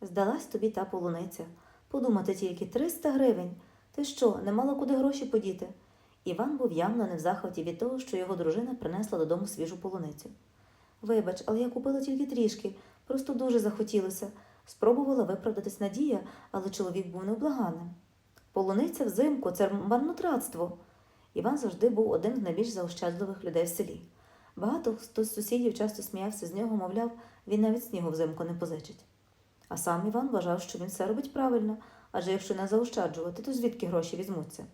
Здалась тобі та полуниця. Подумати тільки 300 гривень. Ти що, не мала куди гроші подіти? Іван був явно не в захваті від того, що його дружина принесла додому свіжу полуницю. Вибач, але я купила тільки трішки, просто дуже захотілося. Спробувала виправдатись Надія, але чоловік був невблаганним. Полуниця взимку це марнотратство. Іван завжди був одним з найбільш заощадливих людей в селі. Багато хто з сусідів часто сміявся з нього, мовляв, він навіть снігу взимку не позичить. А сам Іван вважав, що він все робить правильно, адже якщо не заощаджувати, то звідки гроші візьмуться?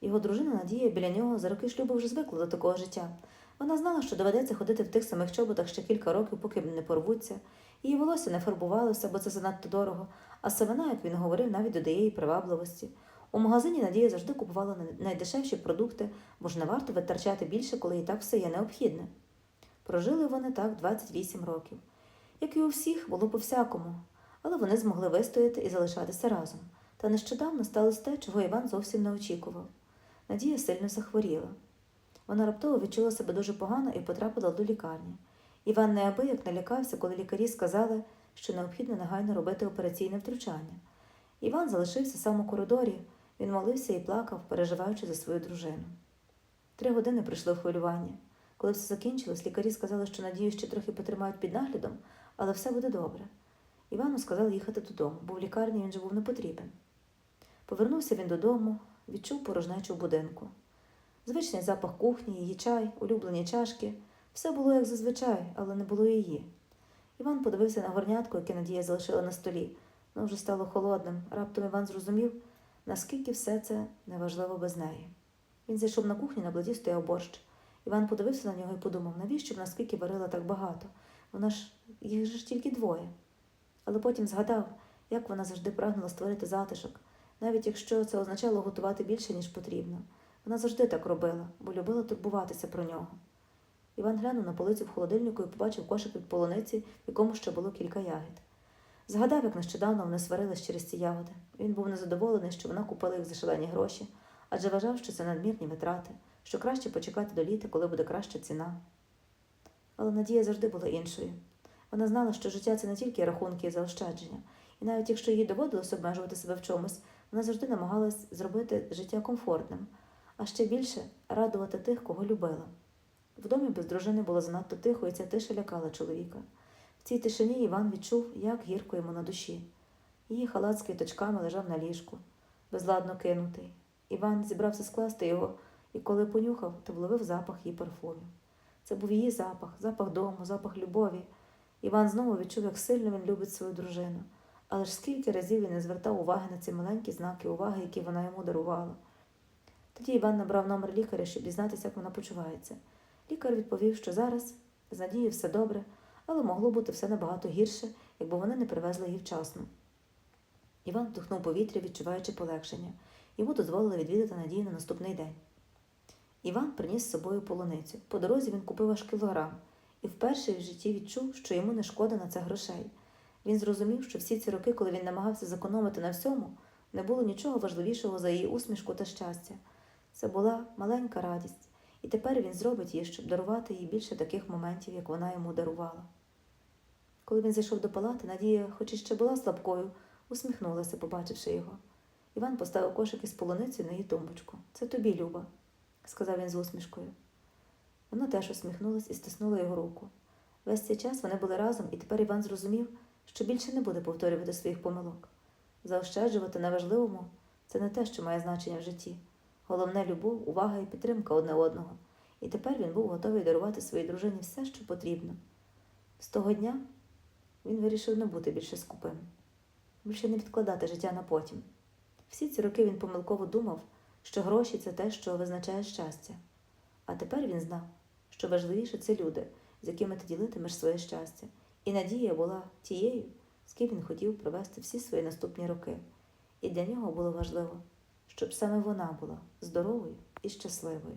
Його дружина Надія біля нього за роки шлюбу вже звикла до такого життя. Вона знала, що доведеться ходити в тих самих чоботах ще кілька років, поки не порвуться. Її волосся не фарбувалося, бо це занадто дорого, а семена, як він говорив, навіть додає їй привабливості. У магазині Надія завжди купувала найдешевші продукти, бо ж не варто витрачати більше, коли і так все є необхідне. Прожили вони так 28 років. Як і у всіх, було по-всякому, але вони змогли вистояти і залишатися разом. Та нещодавно сталося те, чого Іван зовсім не очікував. Надія сильно захворіла. Вона раптово відчула себе дуже погано і потрапила до лікарні. Іван неабияк налякався, коли лікарі сказали, що необхідно негайно робити операційне втручання. Іван залишився сам у коридорі, він молився і плакав, переживаючи за свою дружину. Три години пройшли в хвилювання. Коли все закінчилось, лікарі сказали, що Надію ще трохи потримають під наглядом, але все буде добре. Івану сказали їхати додому, бо в лікарні він же був не потрібен. Повернувся він додому, відчув порожнечу в будинку. Звичний запах кухні, її чай, улюблені чашки. Все було як зазвичай, але не було її. Іван подивився на горнятку, яке Надія залишила на столі. Воно вже стало холодним. Раптом Іван зрозумів, наскільки все це неважливо без неї. Він зайшов на кухню, на плиті стояв борщ. Іван подивився на нього і подумав, навіщо вона скільки варила так багато? Вона ж їх же ж тільки двоє. Але потім згадав, як вона завжди прагнула створити затишок, навіть якщо це означало готувати більше, ніж потрібно. Вона завжди так робила, бо любила турбуватися про нього. Іван глянув на полицю в холодильнику і побачив кошик від полуниці, в якому ще було кілька ягід. Згадав, як нещодавно вони сварились через ці ягоди. Він був незадоволений, що вона купила їх за шалені гроші, адже вважав, що це надмірні витрати, що краще почекати до літа, коли буде краща ціна. Але Надія завжди була іншою. Вона знала, що життя це не тільки рахунки і заощадження, і навіть якщо їй доводилось обмежувати себе в чомусь, вона завжди намагалась зробити життя комфортним, а ще більше радувати тих, кого любила. В домі без дружини було занадто тихо, і ця тиша лякала чоловіка. В цій тишині Іван відчув, як гірко йому на душі. Її халат з квіточками лежав на ліжку, безладно кинутий. Іван зібрався скласти його, і коли понюхав, то вловив запах її парфумів. Це був її запах, запах дому, запах любові. Іван знову відчув, як сильно він любить свою дружину, але ж скільки разів він не звертав уваги на ці маленькі знаки уваги, які вона йому дарувала. Тоді Іван набрав номер лікаря, щоб дізнатися, як вона почувається. Лікар відповів, що зараз з Надією все добре, але могло бути все набагато гірше, якби вони не привезли її вчасно. Іван вдихнув повітря, відчуваючи полегшення. Йому дозволили відвідати Надію на наступний день. Іван приніс з собою полуницю. По дорозі він купив аж кілограм і вперше в житті відчув, що йому не шкода на це грошей. Він зрозумів, що всі ці роки, коли він намагався зекономити на всьому, не було нічого важливішого за її усмішку та щастя. Це була маленька радість, і тепер він зробить її, щоб дарувати їй більше таких моментів, як вона йому дарувала. Коли він зайшов до палати, Надія, хоч і ще була слабкою, усміхнулася, побачивши його. Іван поставив кошик із полуницею на її тумбочку. Це тобі, Люба, сказав він з усмішкою. Вона теж усміхнулась і стиснула його руку. Весь цей час вони були разом, і тепер Іван зрозумів, що більше не буде повторювати своїх помилок. Заощаджувати на важливому це не те, що має значення в житті. Головне любов, увага і підтримка одне одного. І тепер він був готовий дарувати своїй дружині все, що потрібно. З того дня він вирішив не бути більше скупим, більше не відкладати життя на потім. Всі ці роки він помилково думав, що гроші це те, що визначає щастя. А тепер він знав, що важливіше це люди, з якими ти ділитимеш своє щастя, і Надія була тією, з ким він хотів провести всі свої наступні роки. І для нього було важливо, щоб саме вона була здоровою і щасливою.